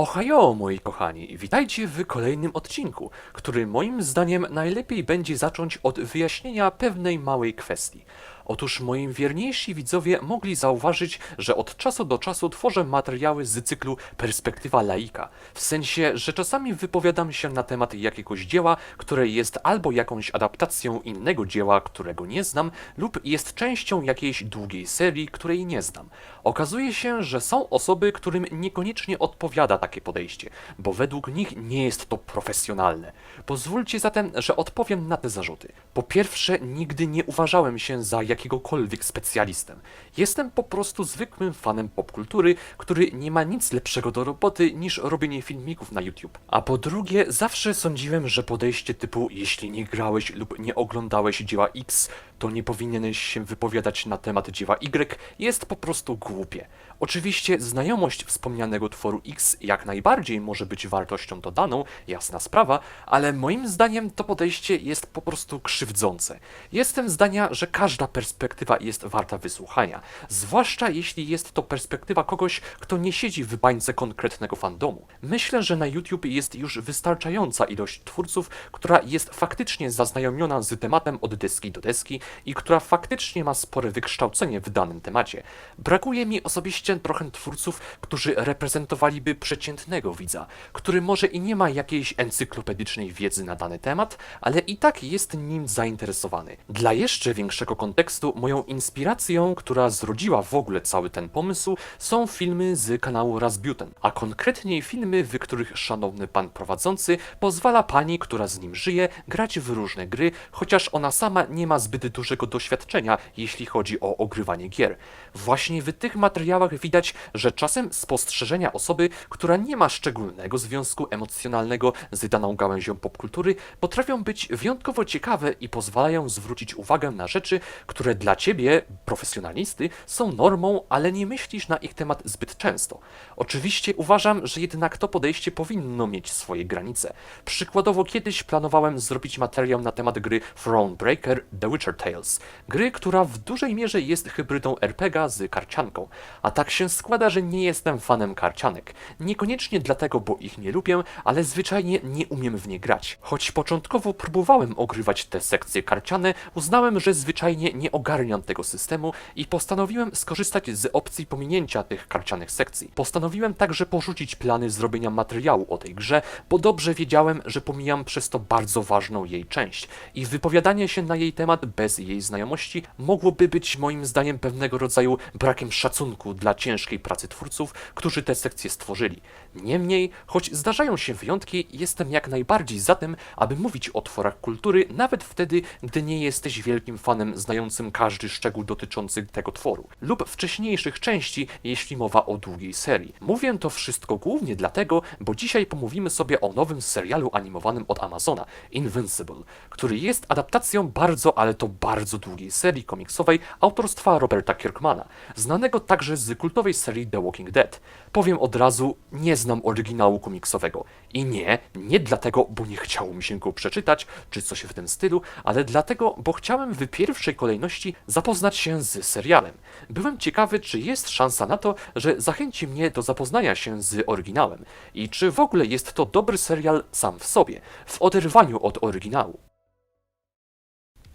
Ohajo, moi kochani, witajcie w kolejnym odcinku, który moim zdaniem najlepiej będzie zacząć od wyjaśnienia pewnej małej kwestii. Otóż moi wierniejsi widzowie mogli zauważyć, że od czasu do czasu tworzę materiały z cyklu Perspektywa laika. W sensie, że czasami wypowiadam się na temat jakiegoś dzieła, które jest albo jakąś adaptacją innego dzieła, którego nie znam, lub jest częścią jakiejś długiej serii, której nie znam. Okazuje się, że są osoby, którym niekoniecznie odpowiada takie podejście, bo według nich nie jest to profesjonalne. Pozwólcie zatem, że odpowiem na te zarzuty. Po pierwsze, nigdy nie uważałem się za jakiegokolwiek specjalistę. Jestem po prostu zwykłym fanem popkultury, który nie ma nic lepszego do roboty niż robienie filmików na YouTube. A po drugie, zawsze sądziłem, że podejście typu jeśli nie grałeś lub nie oglądałeś dzieła X, to nie powinieneś się wypowiadać na temat dzieła Y, jest po prostu głupie. Oczywiście znajomość wspomnianego tworu X jak najbardziej może być wartością dodaną, jasna sprawa, ale moim zdaniem to podejście jest po prostu krzywdzące. Jestem zdania, że każda perspektywa jest warta wysłuchania, zwłaszcza jeśli jest to perspektywa kogoś, kto nie siedzi w bańce konkretnego fandomu. Myślę, że na YouTube jest już wystarczająca ilość twórców, która jest faktycznie zaznajomiona z tematem od deski do deski i która faktycznie ma spore wykształcenie w danym temacie. Brakuje mi osobiście trochę twórców, którzy reprezentowaliby przeciętnego widza, który może i nie ma jakiejś encyklopedycznej wiedzy na dany temat, ale i tak jest nim zainteresowany. Dla jeszcze większego kontekstu, moją inspiracją, która zrodziła w ogóle cały ten pomysł, są filmy z kanału Rasputin, a konkretniej filmy, w których szanowny pan prowadzący pozwala pani, która z nim żyje, grać w różne gry, chociaż ona sama nie ma zbyt dużego doświadczenia, jeśli chodzi o ogrywanie gier. Właśnie w tych materiałach widać, że czasem spostrzeżenia osoby, która nie ma szczególnego związku emocjonalnego z daną gałęzią popkultury, potrafią być wyjątkowo ciekawe i pozwalają zwrócić uwagę na rzeczy, które dla ciebie, profesjonalisty, są normą, ale nie myślisz na ich temat zbyt często. Oczywiście uważam, że jednak to podejście powinno mieć swoje granice. Przykładowo kiedyś planowałem zrobić materiał na temat gry Thronebreaker The Witcher Tales, gry, która w dużej mierze jest hybrydą RPG z karcianką, a tak się składa, że nie jestem fanem karcianek. Niekoniecznie dlatego, bo ich nie lubię, ale zwyczajnie nie umiem w nie grać. Choć początkowo próbowałem ogrywać te sekcje karciane, uznałem, że zwyczajnie nie ogarniam tego systemu i postanowiłem skorzystać z opcji pominięcia tych karcianych sekcji. Postanowiłem także porzucić plany zrobienia materiału o tej grze, bo dobrze wiedziałem, że pomijam przez to bardzo ważną jej część i wypowiadanie się na jej temat bez jej znajomości mogłoby być moim zdaniem pewnego rodzaju brakiem szacunku dla ciężkiej pracy twórców, którzy te sekcje stworzyli. Niemniej, choć zdarzają się wyjątki, jestem jak najbardziej za tym, aby mówić o tworach kultury, nawet wtedy, gdy nie jesteś wielkim fanem znającym każdy szczegół dotyczący tego tworu, lub wcześniejszych części, jeśli mowa o długiej serii. Mówię to wszystko głównie dlatego, bo dzisiaj pomówimy sobie o nowym serialu animowanym od Amazona, Invincible, który jest adaptacją bardzo, ale to bardzo długiej serii komiksowej autorstwa Roberta Kirkmana, znanego także z kultowej serii The Walking Dead. Powiem od razu, nie znam oryginału komiksowego. I nie, nie dlatego, bo nie chciało mi się go przeczytać, czy coś w tym stylu, ale dlatego, bo chciałem w pierwszej kolejności zapoznać się z serialem. Byłem ciekawy, czy jest szansa na to, że zachęci mnie do zapoznania się z oryginałem i czy w ogóle jest to dobry serial sam w sobie, w oderwaniu od oryginału.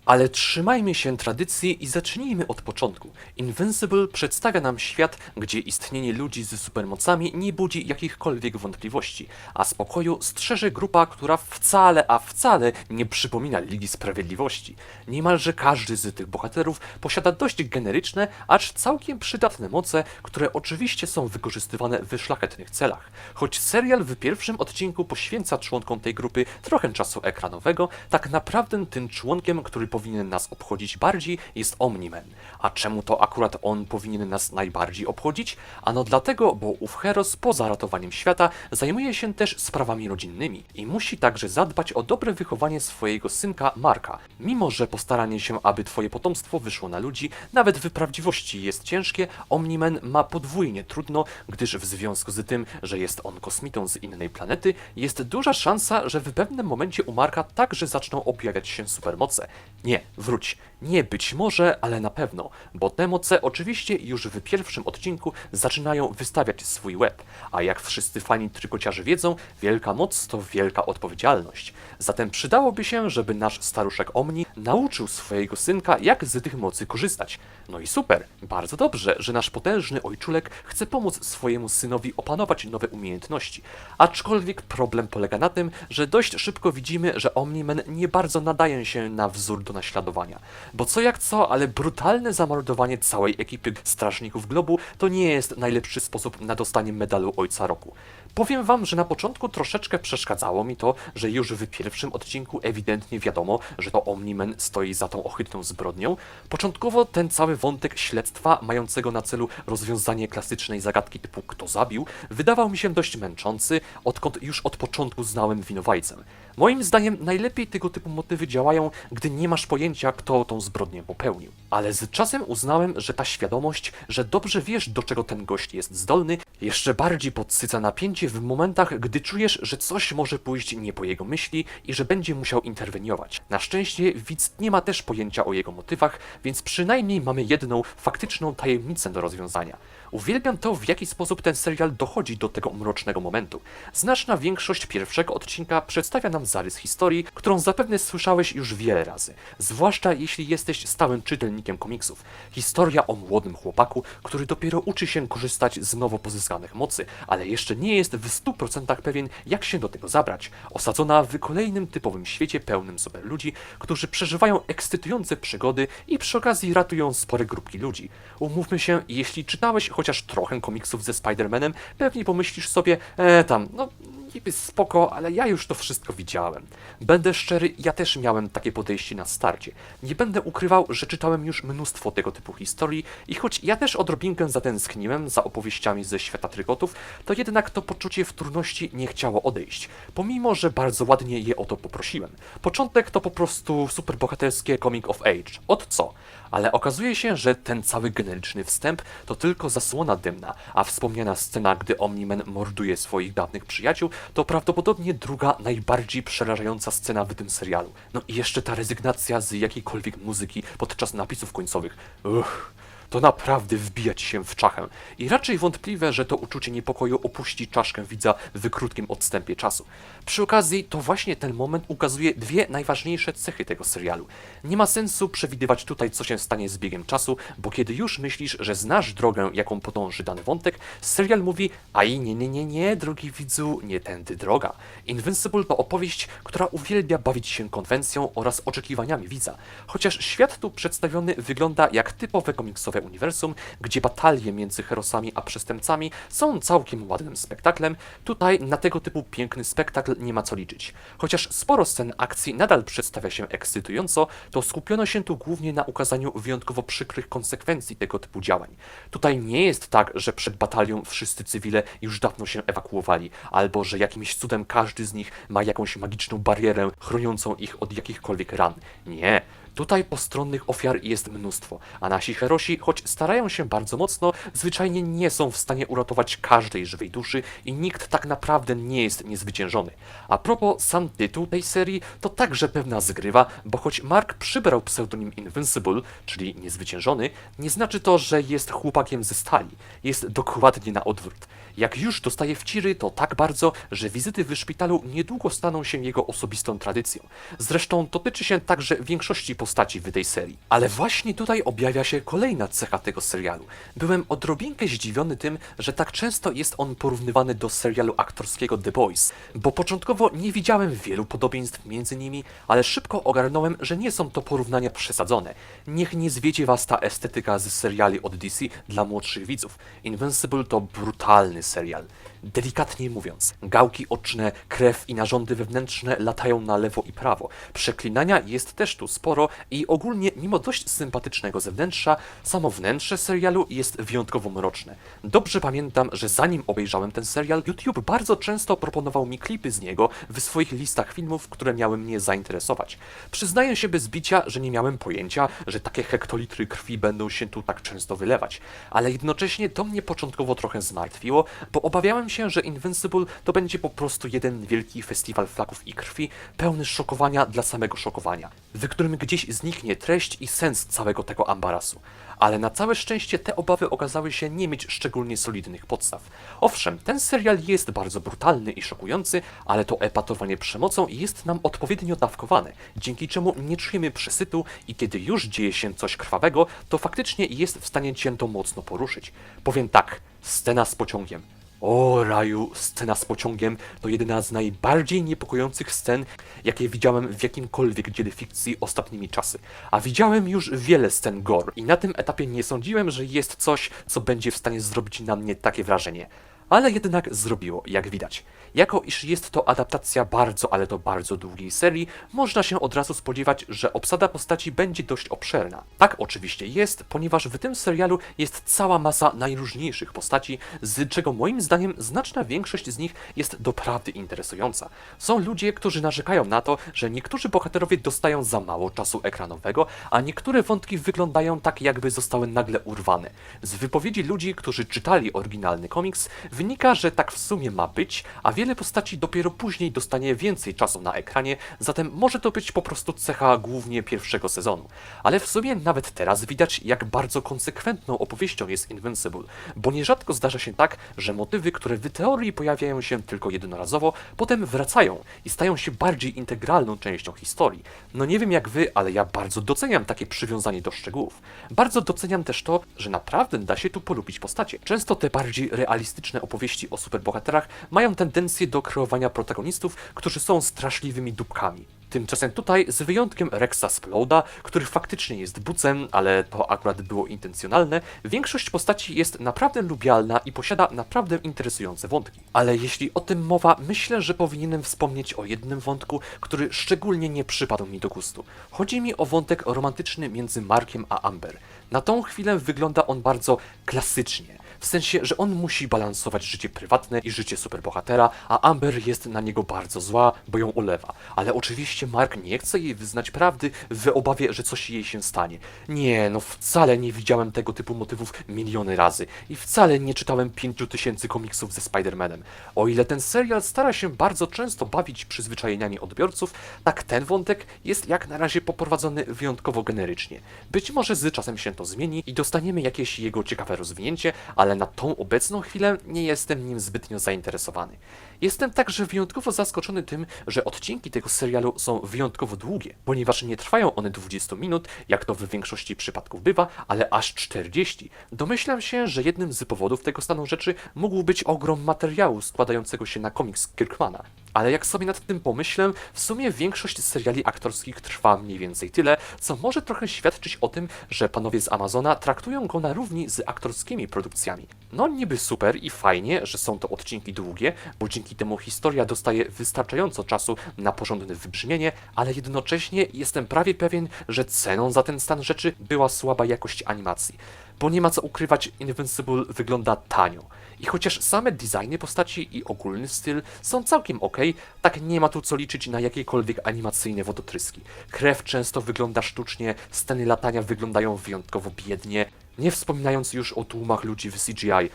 Ale trzymajmy się tradycji i zacznijmy od początku. Invincible przedstawia nam świat, gdzie istnienie ludzi z supermocami nie budzi jakichkolwiek wątpliwości, a spokoju strzeże grupa, która wcale, a wcale nie przypomina Ligi Sprawiedliwości. Niemalże każdy z tych bohaterów posiada dość generyczne, acz całkiem przydatne moce, które oczywiście są wykorzystywane w szlachetnych celach. Choć serial w pierwszym odcinku poświęca członkom tej grupy trochę czasu ekranowego, tak naprawdę tym członkiem, który powinien nas obchodzić bardziej, jest Omni-Man. A czemu to akurat on powinien nas najbardziej obchodzić? Ano dlatego, bo ów Heros poza ratowaniem świata zajmuje się też sprawami rodzinnymi i musi także zadbać o dobre wychowanie swojego synka Marka. Mimo, że postaranie się, aby twoje potomstwo wyszło na ludzi, nawet w prawdziwości jest ciężkie, Omni-Man ma podwójnie trudno, gdyż w związku z tym, że jest on kosmitą z innej planety, jest duża szansa, że w pewnym momencie u Marka także zaczną objawiać się supermoce. Nie, wróć. Nie być może, ale na pewno, bo te moce oczywiście już w pierwszym odcinku zaczynają wystawiać swój web, a jak wszyscy fani trykociarzy wiedzą, wielka moc to wielka odpowiedzialność. Zatem przydałoby się, żeby nasz staruszek Omni nauczył swojego synka, jak z tych mocy korzystać. No i super, bardzo dobrze, że nasz potężny ojczulek chce pomóc swojemu synowi opanować nowe umiejętności. Aczkolwiek problem polega na tym, że dość szybko widzimy, że Omnimen nie bardzo nadaje się na wzór do naśladowania. Bo co jak co, ale brutalne zamordowanie całej ekipy Strażników Globu to nie jest najlepszy sposób na dostanie medalu Ojca Roku. Powiem wam, że na początku troszeczkę przeszkadzało mi to, że już w pierwszym odcinku ewidentnie wiadomo, że to Omniman stoi za tą ohydną zbrodnią. Początkowo ten cały wątek śledztwa mającego na celu rozwiązanie klasycznej zagadki typu kto zabił, wydawał mi się dość męczący, odkąd już od początku znałem winowajcę. Moim zdaniem najlepiej tego typu motywy działają, gdy nie masz pojęcia, kto tą zbrodnię popełnił. Ale z czasem uznałem, że ta świadomość, że dobrze wiesz, do czego ten gość jest zdolny, jeszcze bardziej podsyca napięcie w momentach, gdy czujesz, że coś może pójść nie po jego myśli i że będzie musiał interweniować. Na szczęście widz nie ma też pojęcia o jego motywach, więc przynajmniej mamy jedną faktyczną tajemnicę do rozwiązania. Uwielbiam to, w jaki sposób ten serial dochodzi do tego mrocznego momentu. Znaczna większość pierwszego odcinka przedstawia nam zarys historii, którą zapewne słyszałeś już wiele razy, zwłaszcza jeśli jesteś stałym czytelnikiem komiksów. Historia o młodym chłopaku, który dopiero uczy się korzystać z nowo pozyskanych mocy, ale jeszcze nie jest w 100% pewien, jak się do tego zabrać. Osadzona w kolejnym typowym świecie pełnym super ludzi, którzy przeżywają ekscytujące przygody i przy okazji ratują spore grupki ludzi. Umówmy się, jeśli czytałeś chociaż trochę komiksów ze Spider-Manem, pewnie pomyślisz sobie, e tam, no niby spoko, ale ja już to wszystko widziałem. Będę szczery, ja też miałem takie podejście na starcie. Nie będę ukrywał, że czytałem już mnóstwo tego typu historii i choć ja też odrobinkę zatęskniłem za opowieściami ze świata trygotów, to jednak to poczucie wtórności nie chciało odejść, pomimo, że bardzo ładnie je o to poprosiłem. Początek to po prostu superbohaterskie coming of age. Od co? Ale okazuje się, że ten cały genericzny wstęp to tylko zasłona dymna, a wspomniana scena, gdy Omniman morduje swoich dawnych przyjaciół, to prawdopodobnie druga najbardziej przerażająca scena w tym serialu. No i jeszcze ta rezygnacja z jakiejkolwiek muzyki podczas napisów końcowych. Uff. To naprawdę wbijać się w czachę. I raczej wątpliwe, że to uczucie niepokoju opuści czaszkę widza w krótkim odstępie czasu. Przy okazji, to właśnie ten moment ukazuje dwie najważniejsze cechy tego serialu. Nie ma sensu przewidywać tutaj, co się stanie z biegiem czasu, bo kiedy już myślisz, że znasz drogę, jaką podąży dany wątek, serial mówi, a i nie, nie, nie, nie, drogi widzu, nie tędy droga. Invincible to opowieść, która uwielbia bawić się konwencją oraz oczekiwaniami widza. Chociaż świat tu przedstawiony wygląda jak typowe komiksowe uniwersum, gdzie batalie między herosami a przestępcami są całkiem ładnym spektaklem, tutaj na tego typu piękny spektakl nie ma co liczyć. Chociaż sporo scen akcji nadal przedstawia się ekscytująco, to skupiono się tu głównie na ukazaniu wyjątkowo przykrych konsekwencji tego typu działań. Tutaj nie jest tak, że przed batalią wszyscy cywile już dawno się ewakuowali, albo że jakimś cudem każdy z nich ma jakąś magiczną barierę chroniącą ich od jakichkolwiek ran. Nie. Tutaj postronnych ofiar jest mnóstwo, a nasi herosi, choć starają się bardzo mocno, zwyczajnie nie są w stanie uratować każdej żywej duszy i nikt tak naprawdę nie jest niezwyciężony. A propos, sam tytuł tej serii to także pewna zgrywa, bo choć Mark przybrał pseudonim Invincible, czyli niezwyciężony, nie znaczy to, że jest chłopakiem ze stali. Jest dokładnie na odwrót. Jak już dostaje wciry, to tak bardzo, że wizyty w szpitalu niedługo staną się jego osobistą tradycją. Zresztą to tyczy się także większości postaci w tej serii. Ale właśnie tutaj objawia się kolejna cecha tego serialu. Byłem odrobinkę zdziwiony tym, że tak często jest on porównywany do serialu aktorskiego The Boys, bo początkowo nie widziałem wielu podobieństw między nimi, ale szybko ogarnąłem, że nie są to porównania przesadzone. Niech nie zwiedzie was ta estetyka z seriali od DC dla młodszych widzów. Invincible to brutalny serial. Delikatnie mówiąc, gałki oczne, krew i narządy wewnętrzne latają na lewo i prawo. Przeklinania jest też tu sporo i ogólnie, mimo dość sympatycznego zewnętrza, samo wnętrze serialu jest wyjątkowo mroczne. Dobrze pamiętam, że zanim obejrzałem ten serial, YouTube bardzo często proponował mi klipy z niego w swoich listach filmów, które miały mnie zainteresować. Przyznaję się bez bicia, że nie miałem pojęcia, że takie hektolitry krwi będą się tu tak często wylewać, ale jednocześnie to mnie początkowo trochę zmartwiło, bo obawiałem się, że Invincible to będzie po prostu jeden wielki festiwal flaków i krwi, pełny szokowania dla samego szokowania, w którym gdzieś zniknie treść i sens całego tego ambarasu. Ale na całe szczęście te obawy okazały się nie mieć szczególnie solidnych podstaw. Owszem, ten serial jest bardzo brutalny i szokujący, ale to epatowanie przemocą jest nam odpowiednio dawkowane, dzięki czemu nie czujemy przesytu i kiedy już dzieje się coś krwawego, to faktycznie jest w stanie cię to mocno poruszyć. Powiem tak, scena z pociągiem. O raju, scena z pociągiem to jedna z najbardziej niepokojących scen, jakie widziałem w jakimkolwiek dziele fikcji ostatnimi czasy. A widziałem już wiele scen gore i na tym etapie nie sądziłem, że jest coś, co będzie w stanie zrobić na mnie takie wrażenie. Ale jednak zrobiło, jak widać. Jako iż jest to adaptacja bardzo, ale to bardzo długiej serii, można się od razu spodziewać, że obsada postaci będzie dość obszerna. Tak oczywiście jest, ponieważ w tym serialu jest cała masa najróżniejszych postaci, z czego moim zdaniem znaczna większość z nich jest doprawdy interesująca. Są ludzie, którzy narzekają na to, że niektórzy bohaterowie dostają za mało czasu ekranowego, a niektóre wątki wyglądają tak, jakby zostały nagle urwane. Z wypowiedzi ludzi, którzy czytali oryginalny komiks, wynika, że tak w sumie ma być, a wiele postaci dopiero później dostanie więcej czasu na ekranie, zatem może to być po prostu cecha głównie pierwszego sezonu. Ale w sumie nawet teraz widać, jak bardzo konsekwentną opowieścią jest Invincible, bo nierzadko zdarza się tak, że motywy, które w teorii pojawiają się tylko jednorazowo, potem wracają i stają się bardziej integralną częścią historii. No nie wiem jak wy, ale ja bardzo doceniam takie przywiązanie do szczegółów. Bardzo doceniam też to, że naprawdę da się tu polubić postacie. Często te bardziej realistyczne opowieści o superbohaterach mają tendencję do kreowania protagonistów, którzy są straszliwymi dupkami. Tymczasem tutaj, z wyjątkiem Rexa Sploda, który faktycznie jest bucem, ale to akurat było intencjonalne, większość postaci jest naprawdę lubialna i posiada naprawdę interesujące wątki. Ale jeśli o tym mowa, myślę, że powinienem wspomnieć o jednym wątku, który szczególnie nie przypadł mi do gustu. Chodzi mi o wątek romantyczny między Markiem a Amber. Na tą chwilę wygląda on bardzo klasycznie. W sensie, że on musi balansować życie prywatne i życie superbohatera, a Amber jest na niego bardzo zła, bo ją ulewa. Ale oczywiście Mark nie chce jej wyznać prawdy w obawie, że coś jej się stanie. Nie, no wcale nie widziałem tego typu motywów miliony razy i wcale nie czytałem pięciu tysięcy komiksów ze Spider-Manem. O ile ten serial stara się bardzo często bawić przyzwyczajeniami odbiorców, tak ten wątek jest jak na razie poprowadzony wyjątkowo generycznie. Być może z czasem się to zmieni i dostaniemy jakieś jego ciekawe rozwinięcie, na tą obecną chwilę nie jestem nim zbytnio zainteresowany. Jestem także wyjątkowo zaskoczony tym, że odcinki tego serialu są wyjątkowo długie, ponieważ nie trwają one 20 minut, jak to w większości przypadków bywa, ale aż 40. Domyślam się, że jednym z powodów tego stanu rzeczy mógł być ogrom materiału składającego się na komiks Kirkmana. Ale jak sobie nad tym pomyślę, w sumie większość seriali aktorskich trwa mniej więcej tyle, co może trochę świadczyć o tym, że panowie z Amazona traktują go na równi z aktorskimi produkcjami. No niby super i fajnie, że są to odcinki długie, bo dzięki temu historia dostaje wystarczająco czasu na porządne wybrzmienie, ale jednocześnie jestem prawie pewien, że ceną za ten stan rzeczy była słaba jakość animacji. Bo nie ma co ukrywać, Invincible wygląda tanio. I chociaż same designy postaci i ogólny styl są całkiem ok, tak nie ma tu co liczyć na jakiekolwiek animacyjne wodotryski. Krew często wygląda sztucznie, sceny latania wyglądają wyjątkowo biednie, nie wspominając już o tłumach ludzi w CGI.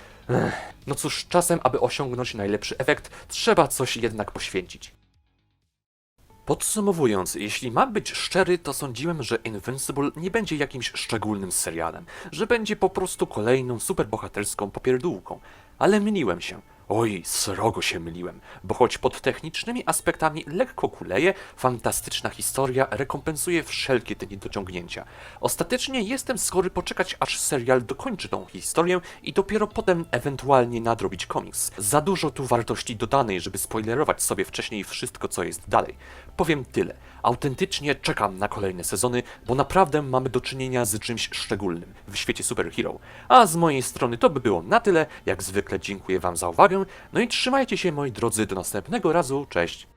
No cóż, czasem, aby osiągnąć najlepszy efekt, trzeba coś jednak poświęcić. Podsumowując, jeśli mam być szczery, to sądziłem, że Invincible nie będzie jakimś szczególnym serialem, że będzie po prostu kolejną superbohaterską popierdółką. Ale myliłem się. Oj, srogo się myliłem, bo choć pod technicznymi aspektami lekko kuleje, fantastyczna historia rekompensuje wszelkie te niedociągnięcia. Ostatecznie jestem skory poczekać, aż serial dokończy tą historię i dopiero potem ewentualnie nadrobić komiks. Za dużo tu wartości dodanej, żeby spoilerować sobie wcześniej wszystko, co jest dalej. Powiem tyle. Autentycznie czekam na kolejne sezony, bo naprawdę mamy do czynienia z czymś szczególnym w świecie superhero. A z mojej strony to by było na tyle. Jak zwykle dziękuję Wam za uwagę. No i trzymajcie się moi drodzy do następnego razu. Cześć!